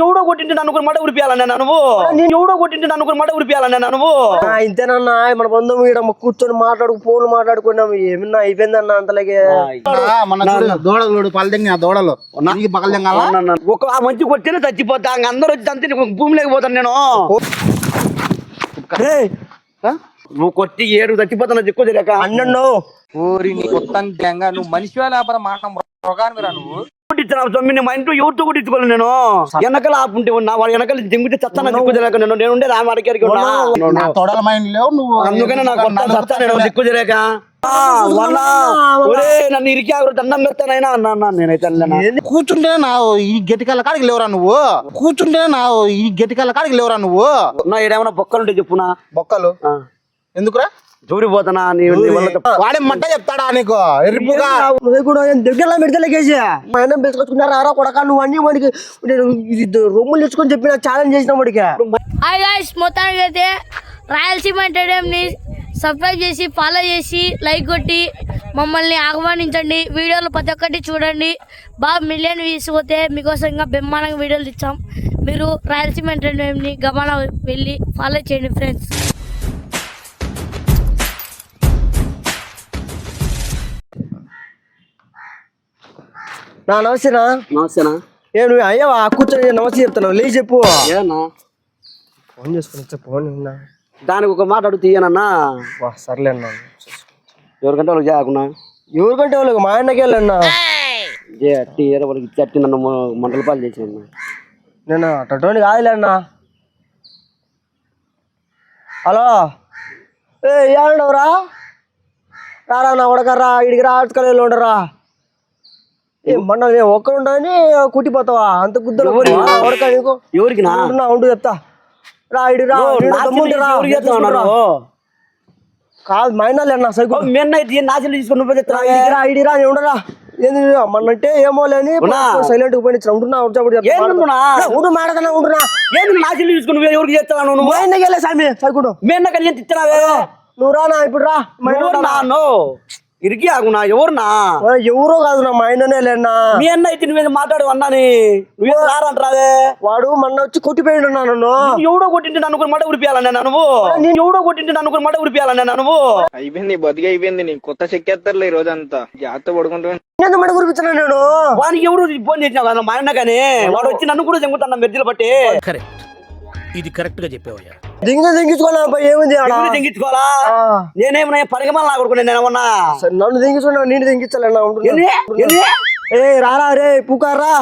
ఎవడో కొట్టింటే నన్ను మడ ఉడిపియాలన్నా నువ్వు? నేను ఎవడో కొట్టింటే నన్ను మడ ఉడిపియాలన్నా నువ్వు? ఆ, ఇంతేనన్నా మన బంధువు ఇక్కడ కూర్చొని మాట్లాడుకు ఫోన్ మాట్లాడుకున్నాం. ఏమన్నా అయిపోయిందన్న అంతలాగే? ఆ, మన చూడు, దూడలు పల్లెంగి ఆ దూడలు. ఒక ఆ మంచి కొట్టిన చచ్చిపోతా. అందరూ వచ్చి అంతే నీకు భూమిలోకి పోతాను నేను? నువ్వు కొట్టి ఏడు చచ్చిపోతాను దిక్కు తెలియక. అన్నను ఓరి నీ కొత్త నువ్వు మనిషి లేకపోతే మాట నువ్వు? సొమ్మిని మా ఇంట్లో ఎవరితో కొట్టించుకోవాలి నేను? వెనకాల ఆపుంటే ఉన్నా వాడు వెనకాల దింగితే చస్తాను దిక్కు తెలియక నేను నేను ఉండేది ఆ వాడికి ఉన్నా. నా తొడల మైండ్ లేవు నువ్వు అందుకనే నాకు కొత్త చస్తా నేను దిక్కు తెలియక ఆ, వల్ల ఒరే నన్ను ఇరికి ఆగురు దండం పెడతానైనా అన్నా నేనైతే. కూర్చుంటే నా ఈ గట్టికల్ల కాడికి లేవురా నువ్వు? కూర్చుంటే నా ఈ గట్టికల్ల కాడికి లేవురా నువ్వు? నా ఏడేమైనా బొక్కలు ఉంటే చెప్పునా బొక్కలు. ఎందుకురా? దూరిపోతానా నీ నీ వల్ల తప్ప- వాడే మంట చెప్తాడా నీకు? ఎరుపుగా. నువ్వే కూడా ఏం దగ్గరలో పెడతలేకేసి మా ఆయన పెట్టుకొచ్చుకున్నారా రా కొడక నువ్వు అన్ని వాడికి. నేను ఇది రొమ్ములు తెచ్చుకొని చెప్పి నాకు ఛాలెంజ్ చేసిన వాడికి. హాయ్ గాయ్స్ మొత్తానికి అయితే రాయలసీమ సబ్స్క్రైబ్ చేసి ఫాలో చేసి లైక్ కొట్టి మమ్మల్ని ఆహ్వానించండి. వీడియోలు ప్రతి ఒక్కటి చూడండి. బాగా మిలియన్ వ్యూస్ పోతే మీకోసం ఇంకా బ్రహ్మాండంగా వీడియోలు ఇచ్చాం మీరు రాయలసీమ ఎంటర్టైన్మెంట్ని గమన వెళ్ళి ఫాలో చేయండి ఫ్రెండ్స్ నా నమస్తేనా? నమస్తేనా? ఏ నువ్వు అయ్యావా కూర్చొని నమస్తే చెప్తున్నావు? లేచి చెప్పు. ఏనా? ఫోన్ చేసుకుని వచ్చా ఫోన్ ఉన్నా దానికి ఒక మాట అడుగు తీయనన్నా. వా సర్లే అన్నా. ఎవరికంటే వాళ్ళకి చేయకుండా ఎవరికంటే వాళ్ళకి? మా ఆయనకే వెళ్ళన్నా. ఏ అట్టి ఏదో వాళ్ళకి ఇచ్చి అట్టి నన్ను మంటల పాలు చేసాను నేను అటువంటి కాదులే అన్నా. హలో? ఏ ఏమండవరా? రారా నా ఉడకర్రా ఇడికి రా ఆటకాలు ఉండరా. ఏ మొన్న నేను కుట్టిపోతావా అంత గుద్దలు ఎవరికి నా? ఉండు చెప్తా. రా రా రా, తీసుకురా. నన్ను? కాదు మైనాలే సైకిల్ నా తీసుకొని చెప్తావా? ఇడిరా ఇడిరా నేను ఉండరా? ఏంది మనంటే ఏమో లేని. సైలెంట్గా పోయి ఉంటున్నా? ఉండు మాడదన్నా ఉంటున్నా ఏంది తీసుకొని ఎవరికి చేస్తావా నువ్వు? మా ఆయనకి వెళ్ళే సామి సైకుడు మెన్న కలిసి తిచ్చినావే నువ్వు రా నా ఇప్పుడు రా. నాను ఇరికి ఆగునా ఎవరునా ఎవరో కాదు నా మా ఆయననే లేనా? మీ అన్న అయితే నువ్వేదో మాట్లాడు అన్నాని నువ్వేం రారంటారావే వాడు మొన్న వచ్చి కొట్టిపోయిండు నన్ను. ఎవడో కొట్టింటే నన్ను కూడా మడ ఉడిపియాలన్నా నువ్వు? నేను ఎవడో కొట్టింటే నన్ను కూడా మడ ఉడిపియాలన్నా నువ్వు? అయిపోయింది బతికి అయిపోయింది నీ కొత్త చెక్కేస్తారులే ఈ రోజంతా. జాగ్రత్త పడుకుంటా ఎంత మడ నేను. వానికి ఎవరు ఫోన్ చేసినావు కదా మా అన్న కానీ వాడు వచ్చి నన్ను కూడా చెంగుతాను మెద్దలు బట్టి కరెక్ట్. ఇది కరెక్ట్గా చెప్పావయ్యా. దింగి దింగించుకోనా ఏముంది ఆడ? ఆ, నేనేమన్నా పరిగమలు నా కొడుకునే నేను ఏమన్నా? సరే, నన్ను దింగించుకున్నా నేను దింగించాలన్నా? ఏ రారా రే పుకారా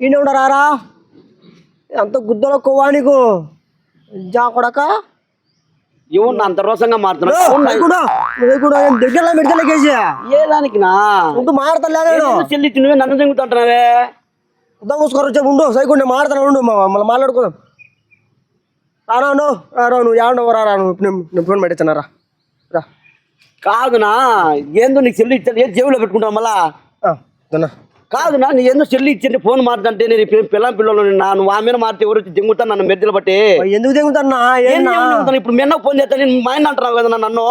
ఈయన ఉండ రారా? అంత గుద్దలో కొవ్వా నీకు? జా కొడక. అంత రోసంగా మారుతున్నా కూడా ఏం దగ్గరలో మెడికల్ ఏ దానికి నా ఉంటూ మాడతలే నేను. ఏందో చెల్లి ఇచ్చి నువ్వే నన్ను ఉండు సైకు నేను మాడతాను ఉండు మా- మళ్ళీ మాట్లాడుకుందాం. నువ్వు ఏడవ రారా నువ్వు ఇప్పుడు నేను- ఫోన్ పెట్టించాను రా. రా. కాదునా ఏందో నీకు చెల్లి ఇచ్చాను ఏ జేబులో పెట్టుకుంటావు మళ్ళా? ఆ. కాదునా నీ ఏందో చెల్లి ఇచ్చింది ఫోన్ మారుతుంటే నేను పిల్ల పిల్లం పిల్లలు నా నువ్వు ఆమె మీద మారితే ఎవరు వచ్చి దింగుతాను నన్ను మెద్దలు బట్టి ఎందుకు దింగుతాను? ఇప్పుడు మీ అన్నకు ఫోన్ చేస్తాను నేను మా ఆయన అంటున్నావు కదా నన్ను.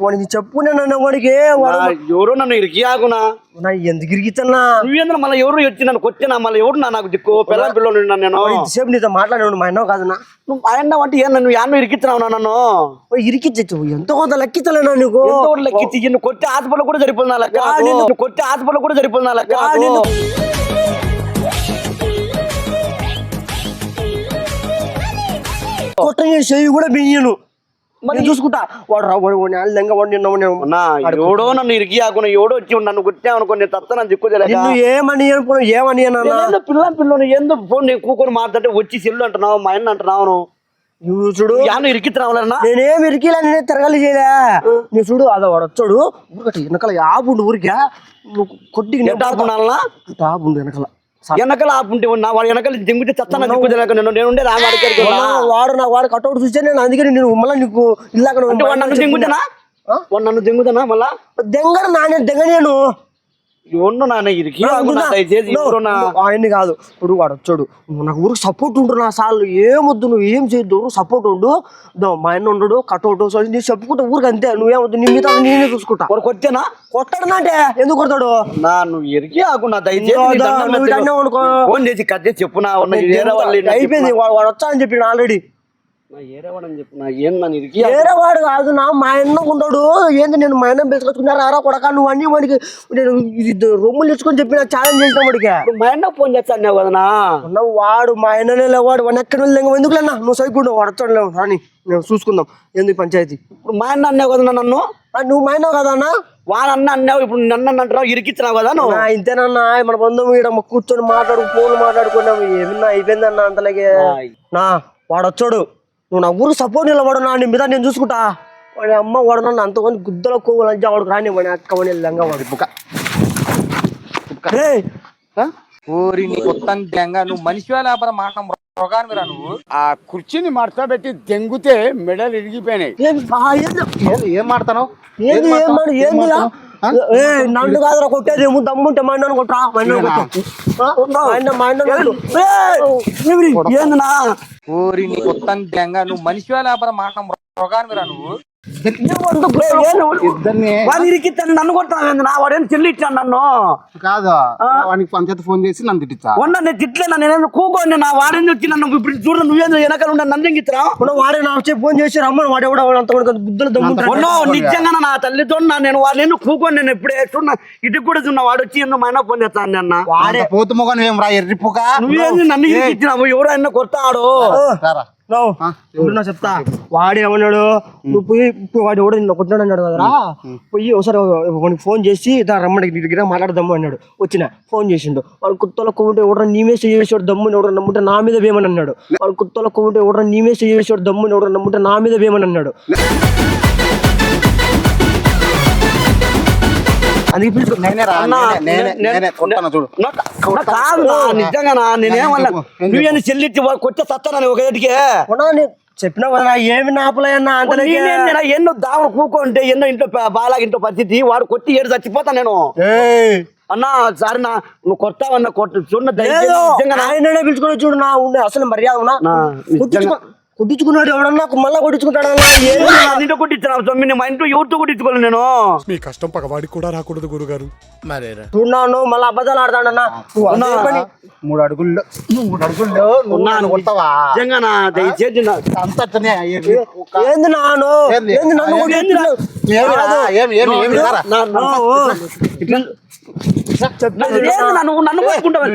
వాడికి చెప్పు నేను వాడికి. ఎవరో నన్ను ఇరికి ఆగునా? ఎందుకు ఇరిగిచ్చన్నా నువ్వేంద్ర మళ్ళీ ఎవరు వచ్చి నన్ను కొట్టినా? మళ్ళీ ఎవరు నా నాకు దిక్కు? పిల్లం పిల్లలు నేను. ఇంతసేపు నీతో మాట్లాడాడు మా అన్న కాదన్నా? నువ్వు ఆయన అంటే ఏం నన్ను యాన్నో ఇరికిస్తున్నావు నా నన్ను ఇరికిచ్చు ఎంత కొంత లెక్కించలేనా నీకు లెక్కించి ఇన్ని కొట్టి హాస్పిటల్ కూడా సరిపోతుంది నా లెక్క. నిన్ను కొట్టి హాస్పిటల్ కూడా సరిపోతుంది నా లెక్క. కొట్టని చెయ్యి కూడా బియ్యను మరి చూసుకుంటా. వాడు రా వాడు వాడిని ఆళ్ళు లెంగ వాడిని నిన్న అన్నా ఎవడో నన్ను ఇరికి ఆకున్నా ఎవడో వచ్చి నన్ను కొట్టావు అనుకో నేను తప్ప నన్ను దిక్కు నిన్ను ఏమని అనుకో ఏమని అన్నా పిల్లం పిల్లని ఏందో ఫోన్ నేను కూకొని మాట్లాడితే వచ్చి సెల్లు అంటున్నావు మా ఆయన అంటున్నావు నువ్వు చూడు. యాను ఇరికిస్తున్నావులన్నా నేనేం ఇరికిలా నేనే తిరగాలి చేయలే. నీ చూడు అదో వాడు వచ్చాడు ఊరికటి వెనకాల ఆపుండు ఊరికే. నువ్వు కొట్టి ఆపున్నాలనా ఆపుండు వెనకాల. వెనకాల ఆపుంటే ఉన్నా వాడు వెనకాల దింగితే చస్తాను దిక్కు తెలియక నేను నేను ఉండే రామాడికి వాడు- వాడు నా వాడు కట్అవుట్ చూస్తే నేను అందుకే నేను మళ్ళీ నీకు ఇల్లాక నన్ను దింగుతానా? వాడు నన్ను దింగుతానా మళ్ళా? దెంగడు నానే దెంగ నేను ఆయన్ని కాదు. ఇప్పుడు వాడు వచ్చాడు. నాకు ఊరికి సపోర్ట్ ఉండు నా సార్లు ఏమొద్దు నువ్వు ఏం చేయొద్దు సపోర్ట్ ఉండు. మా ఆయన ఉండడు కట్అవుట్ సో నేను చెప్పుకుంటా ఊరికి అంతే. నువ్వేమొద్దు నీ మీద నేనే చూసుకుంటా. వాడు కొట్టేనా? కొట్టాడు అంటే ఎందుకు కొడతాడు? నా నువ్వు ఎరికి ఆగున్నా దయచేసి నీ చేసి కట్ చేసి చెప్పు నా అయిపోయింది. వాడు వచ్చాడని చెప్పి ఆల్రెడీ. నా వేరే వాడని చెప్పు. నా ఏం నన్ను ఇరికి వేరే వాడు కాదు నా మా అన్న ఉన్నాడు. ఏంది నేను మా అన్న పెంచుకొచ్చుకున్నారా రా కొడక నువ్వు అన్ని వాడికి నేను ఇది రొమ్ములు తెచ్చుకొని చెప్పి నాకు ఛాలెంజ్ చేసిన వాడికి. మా అన్న ఫోన్ చేస్తాను కదనా వాడు మా ఆయననే లేవాడు వాడు ఎక్కడ ఎందుకు లేనా నువ్వు సైకుండా వాడు లేవు. రాని నేను చూసుకుందాం. ఎందుకు పంచాయతీ? ఇప్పుడు మా అన్న అన్నావు కదా నన్ను? నువ్వు మా అన్నావు కదా అన్న? వాడు అన్న అన్నావు ఇప్పుడు నన్ను అంటున్నావు ఇరికిచ్చినావు కదా నువ్వు? ఇంతేనన్నా మన బంధువు ఇక్కడ కూర్చొని మాట్లాడు ఫోన్ మాట్లాడుకున్నాము. ఏమన్నా అయిపోయిందన్న అంతలాగే? నా వాడు వచ్చాడు. నువ్వు నా ఊరు సపోర్ట్ నిలబడు నా నీ మీద నేను చూసుకుంటా. వాడి అమ్మ వాడు నన్ను అంతమంది గుద్దల కోవలు అంటే వాడు రాని వాడి అక్క వాడి లంగా వాడి. బుక్క నీ కొత్త దెంగ నువ్వు మనిషి లేకపోతే మాట నువ్వు? ఆ కుర్చీని మడత పెట్టి దెంగితే మెడలు ఇరిగిపోయినాయి. ఏం మాడతాను నన్ను కాదురా కొట్టేది. ఏమో దమ్ముంటే మా అన్నను కొట్టరా? మా అన్నను కొట్టు. మా అన్న ఏంది నా ఓరి నీ కొత్త దెంగ నువ్వు మనిషి లేకపోతే మాట మృగానివిరా నువ్వు? ఇరికిస్తాను నన్ను కొడతాను నా వాడేం చెల్లి ఇచ్చాను నన్ను. కాదు? వానికి పంచాయతీ ఫోన్ చేసి నన్ను తిట్టించా? ఉన్న నేను తిట్లేనా నేనేం కూకోండి నా వాడేం వచ్చి నన్ను ఇప్పుడు చూడ నువ్వేందో వెనకాల ఉండే నన్ను వాడే నా వచ్చి ఫోన్ చేసి రమ్మని వాడు ఎవడో అంత నిజంగా నా తల్లితో నేను వాడు నేను కూకోండి నేను ఎప్పుడే చూడ ఇటు కూడా చూన్న వాడు వచ్చి ఎందుకు ఫోన్ చేస్తాను వాడే రా ఎర్రిపుక నువ్వేంది? నన్ను ఇరికిచ్చినావు ఎవరు ఆయన కొడతాడు? రారా. నో, ఇప్పుడు నా చెప్తా. వాడు ఏమన్నాడు? నువ్వు పోయి వాడు ఎవడో నిన్ను కొట్టినాడు అన్నాడు కదరా పోయి ఒకసారి వాడికి ఫోన్ చేసి దా నీ దగ్గర మాట్లాడదాము అన్నాడు. వచ్చిన ఫోన్ చేసిండు. వాడు కుత్తలో కొవ్వుంటే ఎవడో నీ మీద చేసేవాడు దమ్ముని ఎవడో నమ్ముంటే నా మీద వేయమని అన్నాడు. వాడు కుత్తలో కొవ్వుంటే ఎవడో నీ మీద చేసేవాడు దమ్ముని ఎవడో నమ్ముంటే నా మీద వేయమని అన్నాడు. అందుకే పిలుచుకో నేనే రా నేనే నేనే కొట్టాను చూడు. కాదు నిజంగా నేనేమన్నా చెల్లిచ్చి కొట్టే సత్తానని ఒక నీ- చెప్పినా కదా ఏమి అంతలేకే. నేనేందిరా, ఎన్నో దావలు కూకుంటే ఎన్నో ఇంట్లో బాలాగా ఇంట్లో పరిస్థితి వాడు కొట్టి ఏడు చచ్చిపోతా నేను. అన్నా సారి నా నువ్వు కొట్టావన్నా కొట్టు. చూడ లేదు ఆయననే పిలుచుకొని చూడు నా ఉండే అసలు మర్యాద ఉన్నా? కొట్టించుకున్నాడు ఎవడన్నా? మళ్ళా కొట్టించుకుంటాడు? ఇంట్లో కొట్టించిన మా ఇంట్లో ఎవరితో కొట్టించుకోను నేను? మీ కష్టం పగవాడికి కూడా రాకూడదు గురుగారు. మరేరా? చూడాను మళ్ళీ అబద్ధాలు ఆడతాడన్నా? నువ్వు అదే పని. మూడు అడుగుల్లో మూడు అడుగుల్లో నువ్వు నన్ను కొడతావా? నిజంగా నా దయచేసి అంతటనే. ఏంది నాను? ఏంది? నన్ను? ఏమి? ఏమి ఏమి? నన్ను పట్టుకుంటావే?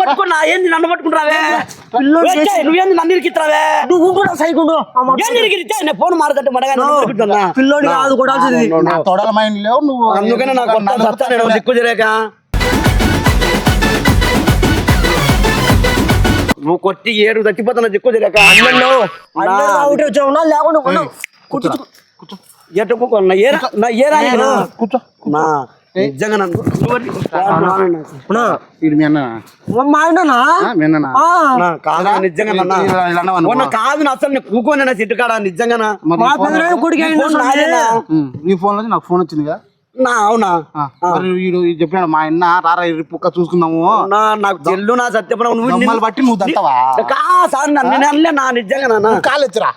పట్టుకున్నా ఏంది నన్ను పట్టుకుంటావే? వచ్చేయ్, నువ్వేంది నన్ను ఇరికిస్తావే నువ్వు కూడా సైకుండు నేను ఫోన్ మారుతుంటే మడగా నన్ను ఇరికిస్తున్నా. పిల్లోడి కాదు కొడాల్సింది నా తొడల మైండ్ లేవు నువ్వు అందుకనే నాకు దిక్కు జరేక నువ్వు కొట్టి ఏడు చచ్చిపోతున్నా దిక్కు జరేక లేకుండా ఉన్నావు కొట్టించుకో ఎటు కొన్నా ఏరా నా ఏరా నేను? కూర్చో. నా కాదు? అసలు కూకోని నా సిట్టు కాడ? నిజంగానా నీ. ఫోన్లో నాకు ఫోన్ వచ్చింది నా అవునా? వీడు చెప్పాడు మా అన్న రారా ఇరుపుక్క చూసుకుందాము. నా నాకు చెల్లు నా సత్యపడ నువ్వు బట్టి నువ్వు దంతవా? కా సార్ నన్ను నా నిజంగా నాన్న. కాలు ఎత్తురా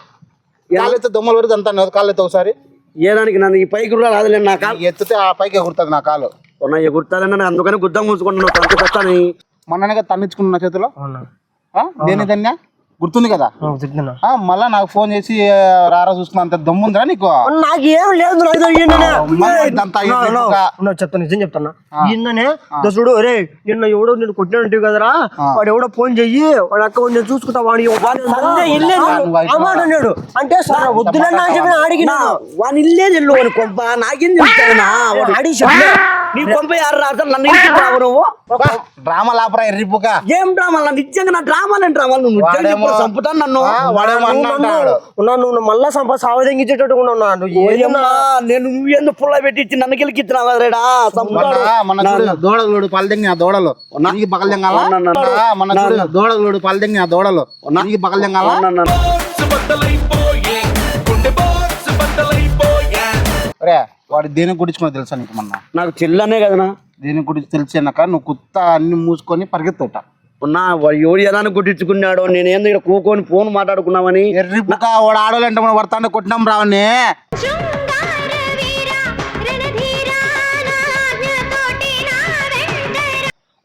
కాలు ఎత్తే దొమ్మలు పడి దంతా కాలు ఎత్తే ఒకసారి? ఏదానికి నన్ను ఈ పైకి కూడా రాదులే నా కాలు. ఎత్తితే ఆ పైకి ఎగురుతుంది నా కాలు. ఉన్న ఎగురుతానని అందుకని గుద్దం మూసుకుంటున్నావు తనకి వస్తాను మొన్ననే కదా తన్నించుకున్నా చేతిలో? అవునా? ఆ? గుర్తుంది కదా? ఆ, చెప్తున్నా ఆ, మళ్ళా నాకు ఫోన్ చేసి రారా చూసుకున్నా అంత దమ్ముందిరా నీకు? నాకేం లేదు నాకు ఈయననే. అమ్మా, ఇదంతా నా, ఇది నా, ఒక- నా చెప్తాను నిజం చెప్తాను. ఈయననే దో చూడు రే నిన్న ఎవడో నేను కొట్టినట్టు కదరా? వాడు ఎవడో ఫోన్ చెయ్యి వాడు అక్క నేను చూసుకుంటా వాడి ఆ మాట అన్నాడు. అంటే సార్ వద్దులన్నా అని చెప్పి అడిగిన వాని ఇల్లే తెల్లు వాని కొంప. నాకేం చెప్పలే. నీ? కొంప యారు నన్ను ఇంటికి నువ్వు. డ్రామా లాపరా ఎర్రిపుక ఏం డ్రామాలు? నిజంగా నా డ్రామాలు డ్రామాలు నువ్వు నిజంగా వాడేమో- చెప్పు, చంపుతాను నన్ను. నువ్వు మళ్ళా సంప సావదెంగించేటట్టు నువ్వు ఓయమ్మా, నేను నువ్వు ఎందుకు పుల్ల పెట్టించి నన్ను గెలికిచ్చినావా రేడా చంపుతాడు మన మన చూడు దూడలు పల్లెంగి ఆ దూడలు. నీకు పగల జంగాల నా, నా, నా. మన చూడు దూడలు పల్లెంగి ఆ దూడలు. నీకు పగల జంగాల నన్ను- రే వాడు దేనికి కుట్టించుకున్నా తెలుసా నీకు మొన్న? నాకు చెల్లనే కదనా? దీని గురించి తెలిసినాక నువ్వు కుత్త అన్ని మూసుకొని పరిగెత్తుట వాడు ఎవరు ఎలా కొట్టించుకున్నాడో నేనేందో ఇక్కడ కూకొని ఫోన్ మాట్లాడుకున్నామని? ఆడోళ్ళంటే మనం వర్తాన్ని కొట్టినాం రావని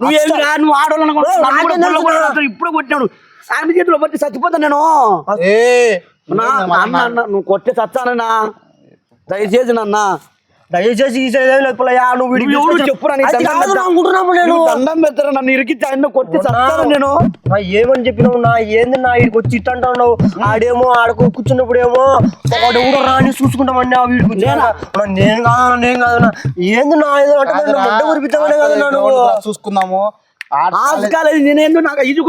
నువ్వేమి రా నువ్వు. ఇప్పుడు కొట్టాడు ఆయన చేతిలో పట్టి చచ్చిపోతా నేను. నా నువ్వు కొట్టి చచ్చానన్నా. దయచేసి నాన్న. దయచేసి ఈ సైడ్ ఏం లేదు పుల్లయ్య, నువ్వు వీడికి ఎవరు చెప్పురా నీ అది దండం కాదు పెడతా. అనుకుంటున్నాము నేను. నువ్వు దండం పెడతారా నన్ను ఇరికిచ్చి ఆయన కొట్టి చచ్చాను నేను? నా ఏమని చెప్పినావు? నా ఏంది నా ఇక్కడికి వచ్చి ఇట్ట అంటున్నావు? ఆడేమో ఆడకు కూర్చున్నప్పుడు ఏమో వాడు ఎవడో రాని చూసుకుంటామని ఆ వీడికి వచ్చి. నేను? కాదు నేను కాదు ఏంది నా ఏదో నువ్వు. చూసుకుందాము. ఆర్ట్స్ కాలేజ్ నేనేందో నాకు ఇది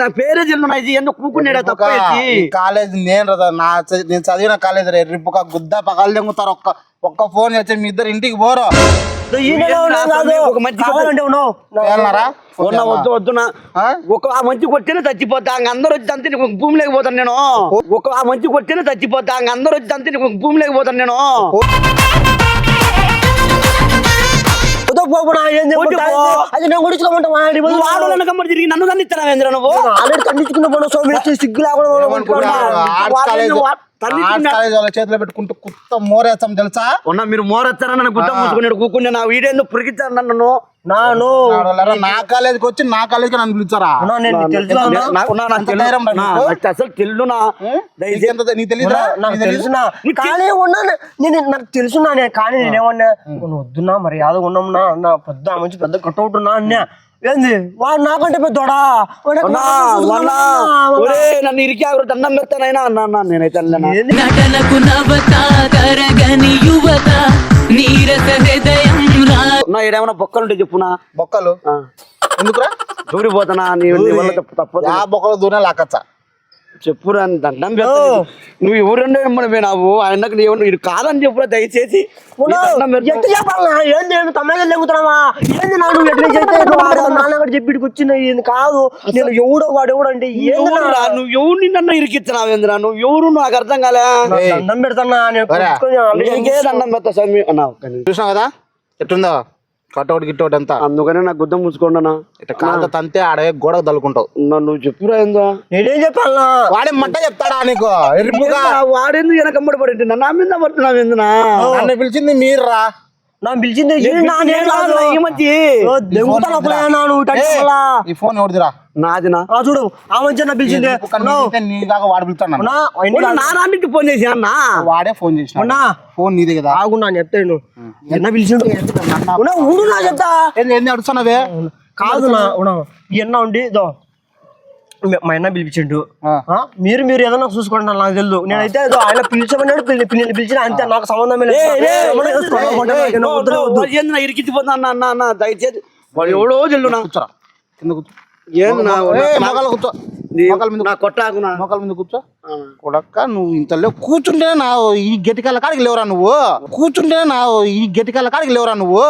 నా పేరే చెల్లు ఇది ఎందుకు కూకున్నాడా తప్ప ఈ కాలేజ్ నేను నా నేను చదివిన కాలేజ్ రే రిప్పుక గుద్ద పగలు దెంగుతారు. ఒక్క ఒక్క ఫోన్ చేస్తే మీ ఇద్దరు ఇంటికి పోరు. వద్దు వద్దు నా ఆ? ఒక ఆ మంచి కొట్టిన చచ్చిపోతా. ఇంక అందరూ వచ్చి అంతే నీకు భూమి లేకపోతాను నేను. ఒక ఆ మంచి కొట్టిన చచ్చిపోతా. అందరూ వచ్చి అంతే నీకు భూమి లేకపోతాను నేను. వద్దు పోపు నా ఏంది వద్దు పో. అది నేను కమ్మడి తిరిగి నన్ను కన్నిస్తాను నువ్వు? ఆల్రెడీ ఖండించుకున్న పోను సోమి సిగ్గు లేకుండా చేతిలో పెట్టుకుంటూ కుత్త మోరేస్తాం తెలుసా? ఉన్నా మీరు మోరొచ్చారా నన్ను గుడ్డ మూసుకున్నాడు కూకుని నా వీడేందో పురికిచ్చారు నన్ను? నాను నా కాలేజీకి వచ్చి నా కాలేజీకి నన్ను పిలిచారా? అసలు? తెలుసునా? కానీ ఉన్నా నేను నాకు తెలుసునా నేను కానీ నేనేమన్నా? నువ్వు వద్దున్నా మరి యాదో ఉన్నాం నా పెద్ద మంచి పెద్ద కట్అవుట్ ఉన్నా అన్నా. ఏంది? వాడు నాకంటే పెద్దోడా? నన్ను ఇరికారు దండం పెడతానైనా అన్నా అన్నా నేనైతే? నటనకు నవత తరగని యువత. నీరస హృదయం ఏడేమన్నా బొక్కలుంటే చెప్పునా? బొక్కలు? ఆ. ఎందుకురా? దూరిపోతానా? నీ వల్ల తప్పు తప్పదు. ఆ బొక్కలు దూరం లాకచ్చా చెప్పురా అని దండం పెడతా నువ్వు ఎవరుండే మనమేనావు ఆయనకు నీ ఎవరు ఇది కాదని చెప్పురా దయచేసి. నీ ఉన్నావు. దండం పెడతా. ఎట్టు చెప్పాలనా ఏంది ఏమి తమిళ లెంగుతున్నావా ఏంది నా నువ్వు ఎట్లా చేస్తే ఇట్లా వాడు? నాన్న కూడా చెప్పి ఇక్కడికి వచ్చిన ఏంది కాదు. నేను ఎవడో వాడు ఎవడు అంటే ఏంది ఎవరురా? నువ్వు ఎవరిని నన్ను ఇరికిచ్చినావేంద్రా నువ్వు ఎవరు? నాకు అర్థం కాలే. నా దండం పెడతానా నేను నీకే దండం పెడతా స్వామి. చూసినావు కదా? ఎట్టుందో? కట్అవుట్ గిట్టౌట్ అంతా. అందుకనే నాకు గుద్దం ముచ్చుకోండనా? ఇట్లా కాళ్ళతో తంతే ఆడే గోడకు తలుకుంటావు. నువ్వు చెప్పురా ఏందో? నేనేం చెప్పాలనా? వాడే మంట చెప్తాడా నీకు? ఎరుపుగా. వాడేందుకు వెనకమ్మడి పడి నా మీద పడుతున్నావు ఎందునా నన్ను పిలిచింది మీరురా. నా పిలిచింది? ఈ ఫోన్ ఎవరిదిరా? నాదినా? ఆ చూడు ఆ మంచి పిలిచింది. నీ దాకా వాడు నాన్నకి ఫోన్ చేసి అన్న? వాడే ఫోన్ చేసిన? ఫోన్ నీదే కదా? ఆగున్నా చెప్తాను ఎన్న పిలిచిండు? ఉన్నా, ఉండు నా చెప్తా. ఏంది ఏంది అడుగుతున్నావే? కాదు నా ఉన్నా ఎన్న ఉండి దో మీ- అన్న పిలిపించిండు. మీరు మీరు ఏదైనా చూసుకోండి నాకు నాకు తెలియదు నేనైతే ఆయన పిలిచమన్నాడు పిల్లి పిల్లిని పిలిచిన అంతే నాకు సంబంధమే లేదు. ఇరికిచ్చిపోతా అన్న అన్న దయచేసి. వాడు ఎవడో చెల్లునా కూర్చోరా. కింద కూర్చో. ఏంది నా కూర్చో. నా కొట్టాకునా? మీద కూర్చో. కొడక్క నువ్వు ఇంత లేవు. కూర్చుంటేనే నా ఈ గట్టికాల కాడికి లేవురా నువ్వు? కూర్చుంటేనే నా ఈ గట్టికాల కాడికి లేవురా నువ్వు?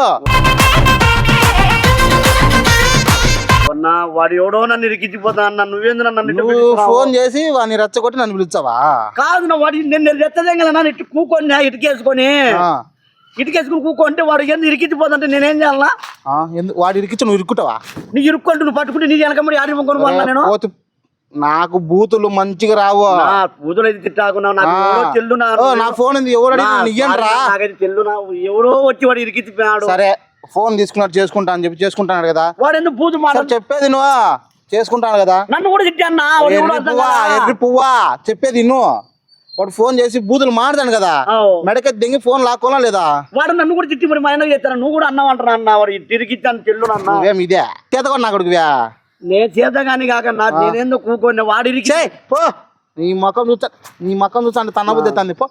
అన్న వాడు ఎవడో నన్ను ఇరికిచ్చిపోతా అన్న. నువ్వేంది నన్ను? ఫోన్ చేసి వాడిని రెచ్చగొట్టి నన్ను పిలిచావా కాదు నా వాడి నేను రెచ్చదేం కదా ఇటు కూకొని ఇటుకేసుకొని. ఇటుకేసుకుని కూకుంటే వాడు ఏంది ఇరికిచ్చిపోతుంటే నేనేం ఎందు వాడు ఇరికిచ్చి నువ్వు ఇరుక్కుంటావా నీ ఇరుక్కుంటూ నువ్వు పట్టుకుంటే నీ వెనకమ్మడి ఆడి పోనా నేను? నాకు బూతులు మంచిగా రావు. పూజలు అయితే తిట్టాకున్నావు నాకు నా ఫోన్ ఉంది ఎవరు నాకైతే తెల్లు ఎవరో వచ్చి వాడు ఇరికిచ్చిపోయాడు సరే ఫోన్ తీసుకున్నట్టు చేసుకుంటా అని చెప్పి చేసుకుంటాను కదా. వాడు ఎందుకు పూజ మాట చెప్పేది నువ్వు? చేసుకుంటాను కదా. నన్ను కూడా కాదా? ఎర్రి పువ్వా? చెప్పేది నువ్వు వాడు ఫోన్ చేసి బూతులు మాడతాను కదా. మెడకెత్తి దింగి ఫోన్ లాక్కోలా లేదా? వాడు నన్ను కూడా తిట్టి మరి మా ఆయన చేస్తాను నువ్వు కూడా అన్నావు అంటున్నా అన్న? వాడు తిరిగిచ్చాను తెల్లు అన్న. ఇదే? చేతగా నా కొడుకువా. నేను చేత కానీ కాక నాకు నేనేందో కూకొని వాడు చేయి పో. నీ ముఖం చూస్తా నీ ముఖం చూస్తా అంటే తన్న బుద్ధి తంది పో.